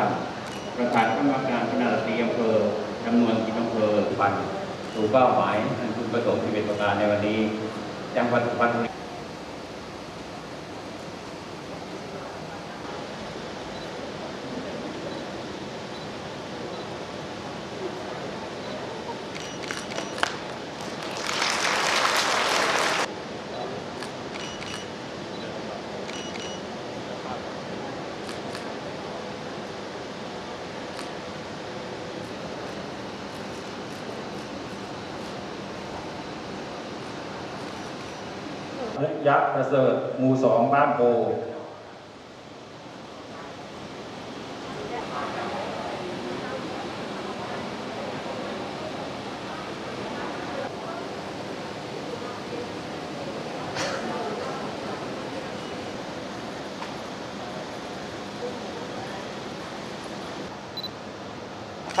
าประธานคณะกรรมการคณะรัฐมนตรีอำเภอจำนวนกี่อำเภอปันสู่เป้าหมายอันคุณประสงค์ที่เป็นประการในวันนี้ จังหวัดสุพรรณบุรี นึกยักษ์ประเสริฐหมู่สองบ้านโพ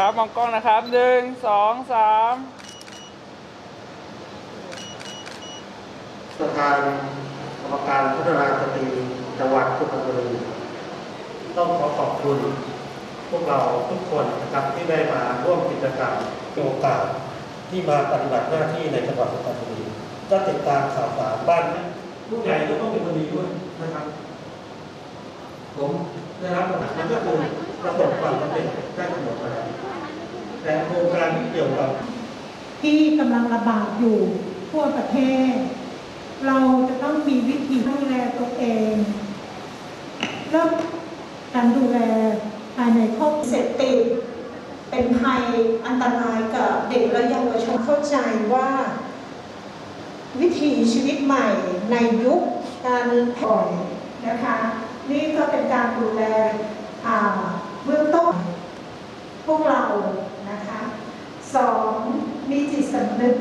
ครับมองกล้องนะครับหนึ่งสองสาม ประธานกรรมการพัฒนาสตรีจังหวัดสุพรรณบุรีต้องขอขอบคุณพวกเราทุกคนนะครับที่ได้มาร่วมกิจกรรมมีโอกาสที่มาปฏิบัติหน้าที่ในจังหวัดสุพรรณบุรีก็ติดตามข่าวสารบ้านผู้ใหญ่ก็ต้องเป็นคนดีด้วยนะครับ ผมได้รับประสบการณ์ก็คือประสบความสำเร็จได้กำหนดมาแล้วแต่โครงการที่เกี่ยวกับที่กำลังระบาดอยู่ทั่วประเทศ เราจะต้องมี วิธีดูแลตัวเองเริ่มการดูแลภายในครอบครัวเสพติดเป็นภัยอันตรายกับเด็กและเยาวชนเข้าใจว่า วิถีชีวิตใหม่ในยุคการแพร่อนนะคะ นี่ก็เป็นการดูแลเบื้องต้นพวกเรานะคะสองมีจิตสำนึก